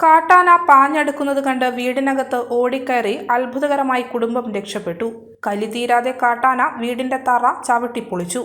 കാട്ടാന പാഞ്ഞടുക്കുന്നത് കണ്ട് വീടിനകത്ത് ഓടിക്കയറി അത്ഭുതകരമായി കുടുംബം രക്ഷപ്പെട്ടു. കലി തീരാതെ കാട്ടാന വീടിന്റെ തറ ചവിട്ടിപ്പൊളിച്ചു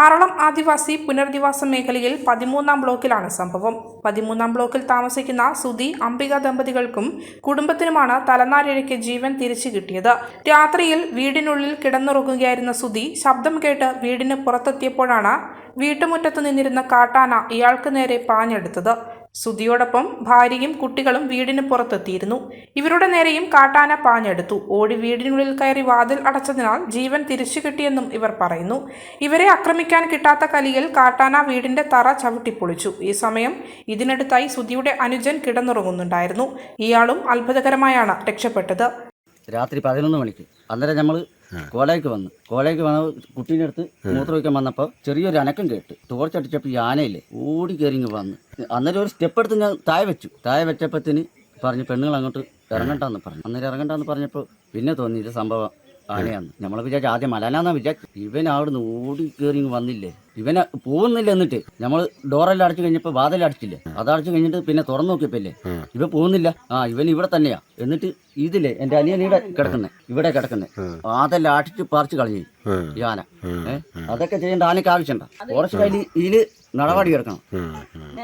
ആറളം ആദിവാസി പുനരധിവാസ മേഖലയിൽ പതിമൂന്നാം ബ്ലോക്കിലാണ് സംഭവം. പതിമൂന്നാം ബ്ലോക്കിൽ താമസിക്കുന്ന സുധി അംബിക ദമ്പതികൾക്കും കുടുംബത്തിനുമാണ് തലനാരിഴയ്ക്ക് ജീവൻ തിരിച്ചു കിട്ടിയത്. രാത്രിയിൽ വീടിനുള്ളിൽ കിടന്നുറങ്ങുകയായിരുന്ന സുധി ശബ്ദം കേട്ട് വീടിന് പുറത്തെത്തിയപ്പോഴാണ് വീട്ടുമുറ്റത്ത് നിന്നിരുന്ന കാട്ടാന ഇയാൾക്ക് നേരെ പാഞ്ഞെടുത്തത്. സുധിയോടൊപ്പം ഭാര്യയും കുട്ടികളും വീടിന് പുറത്തെത്തിയിരുന്നു. ഇവരുടെ നേരെയും കാട്ടാന പാഞ്ഞെടുത്തു. ഓടി വീടിനുള്ളിൽ കയറി വാതിൽ അടച്ചതിനാൽ ജീവൻ തിരിച്ചു കിട്ടിയെന്നും ഇവർ പറയുന്നു. ഇവരെ ആക്രമിക്കാൻ കിട്ടാത്ത കലിയിൽ കാട്ടാന വീടിന്റെ തറ ചവിട്ടിപ്പൊളിച്ചു. ഈ സമയം ഇതിനടുത്തായി സുധിയുടെ അനുജൻ കിടന്നുറങ്ങുന്നുണ്ടായിരുന്നു. ഇയാളും അത്ഭുതകരമായാണ് രക്ഷപ്പെട്ടത്. രാത്രി പതിനൊന്ന് മണിക്ക്. അന്നേരം നമ്മൾ കോളേക്ക് വന്നു. കോളേക്ക് വന്ന കുട്ടീന്റെ അടുത്ത് മൂത്രം വയ്ക്കാൻ വന്നപ്പോൾ ചെറിയൊരു അനക്കം കേട്ട്. ടോർച്ച് അടിച്ചപ്പോൾ ഈ ആനയില്ലേ ഓടി കയറി ഇങ്ങ് വന്ന്. അന്നേരം ഒരു സ്റ്റെപ്പ് എടുത്ത് ഞാൻ താഴെ വെച്ചു. താഴെ വെച്ചപ്പത്തിന് പറഞ്ഞു പെണ്ണുങ്ങൾ അങ്ങോട്ട് ഇറങ്ങണ്ടെന്ന് പറഞ്ഞു. അന്നേരം ഇറങ്ങണ്ടെന്ന് പറഞ്ഞപ്പോൾ പിന്നെ തോന്നി ഇത് സംഭവം. ആനയാന്ന് നമ്മളെ വിചാരിച്ചു ആദ്യം മലാനാന്നാ വിചാരിച്ചു ഇവൻ അവിടുന്ന് ഓടി കയറി വന്നില്ലേ? ഇവനെ പോകുന്നില്ല എന്നിട്ട്. നമ്മൾ ഡോറെല്ലാം അടച്ചു കഴിഞ്ഞപ്പോൾ വാതിൽ അടച്ചില്ലേ? അത് അടച്ചു കഴിഞ്ഞിട്ട് പിന്നെ തുറന്നു നോക്കിയപ്പല്ലേ? ഇവ പോകുന്നില്ല. ആ ഇവൻ ഇവിടെ തന്നെയാ. എന്നിട്ട് ഇതില്ലേ? എന്റെ അനിയൻ ഇവിടെ കിടക്കുന്നേ. ഇവിടെ കിടക്കുന്നേ. അതെല്ലാം അടിച്ച് പറിച്ചു കളഞ്ഞു ഈ ആന. ഏഹ് അതൊക്കെ ചെയ്യേണ്ട ആനയ്ക്ക് ആവശ്യമുണ്ട? കുറച്ച് കഴിഞ്ഞ് ഇതിൽ നടപടി കിടക്കണം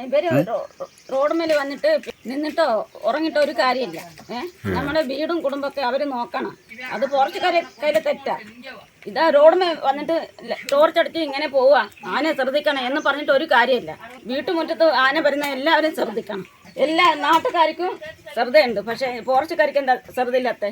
ഇവർ റോ- റോഡുമേൽ വന്നിട്ട് നിന്നിട്ടോ ഉറങ്ങിട്ടോ ഒരു കാര്യമില്ല. ഏഹ് നമ്മുടെ വീടും കുടുംബമൊക്കെ അവർ നോക്കണം. അത് പോർച്ചുകാരെ കയ്യിൽ തെറ്റാ. ഇതാ റോഡുമേ വന്നിട്ട് ടോർച്ച് അടിച്ച് ഇങ്ങനെ പോവാ. ആന ശ്രദ്ധിക്കണം എന്ന് പറഞ്ഞിട്ട് ഒരു കാര്യമില്ല. വീട്ടുമുറ്റത്ത് ആന വരുന്ന എല്ലാവരും ശ്രദ്ധിക്കണം. എല്ലാ നാട്ടുകാർക്കും ശ്രദ്ധയുണ്ട്. പക്ഷെ പോർച്ചുകാർക്ക് എന്താ ശ്രദ്ധയില്ലാത്ത?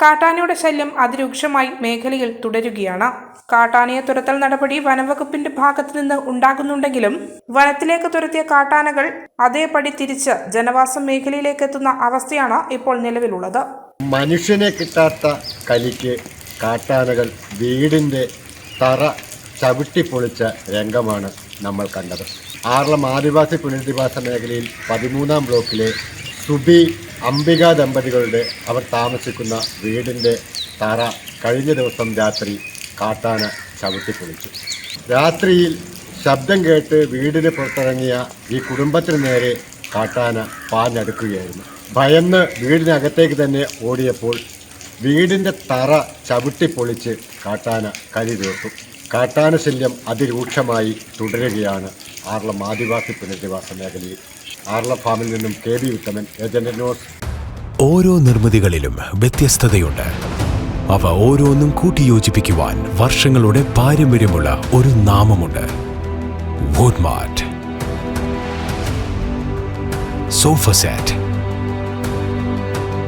കാട്ടാനയുടെ ശല്യം അതിരൂക്ഷമായി മേഖലയിൽ തുടരുകയാണ്. കാട്ടാനയെ തുരത്തൽ നടപടി വനംവകുപ്പിന്റെ ഭാഗത്തു നിന്ന് ഉണ്ടാകുന്നുണ്ടെങ്കിലും വനത്തിലേക്ക് തുരത്തിയ കാട്ടാനകൾ അതേപടി തിരിച്ച് ജനവാസ മേഖലയിലേക്ക് എത്തുന്ന അവസ്ഥയാണ് ഇപ്പോൾ നിലവിലുള്ളത്. മനുഷ്യനെ കിട്ടാത്ത കലിക്ക് കാട്ടാനകൾ വീടിന്റെ തറ ചവിട്ടിപ്പൊളിച്ച രംഗമാണ് നമ്മൾ കണ്ടത്. ആറളം ആദിവാസി പുനരധിവാസ മേഖലയിൽ പതിമൂന്നാം ബ്ലോക്കിലെ സുബി അംബിക ദമ്പതികളുടെ അവർ താമസിക്കുന്ന വീടിന്റെ തറ കഴിഞ്ഞ ദിവസം രാത്രി കാട്ടാന ചവിട്ടിപ്പൊളിച്ചു രാത്രിയിൽ ശബ്ദം കേട്ട് വീടിന് പുറത്തിറങ്ങിയ ഈ കുടുംബത്തിന് നേരെ കാട്ടാന പാഞ്ഞടുക്കുകയായിരുന്നു. ഭയന്ന് വീടിനകത്തേക്ക് തന്നെ ഓടിയപ്പോൾ വീടിന്റെ തറ ചവിട്ടി പൊളിച്ച് കാട്ടാന കരി തീർത്തു. കാട്ടാന ശല്യം അതിരൂക്ഷമായി തുടരുകയാണ് ആർളം ആദിവാസി പുനരധിവാസ മേഖലയിൽ. ആർള ഫാമിൽ നിന്നും K B Uthaman agent news. ഓരോ നിർമ്മിതികളിലും വ്യത്യസ്തതയുണ്ട്. അവ ഓരോന്നും കൂട്ടിയോജിപ്പിക്കുവാൻ വർഷങ്ങളുടെ പാരമ്പര്യമുള്ള ഒരു നാമമുണ്ട്. Woodmart. Sofa set.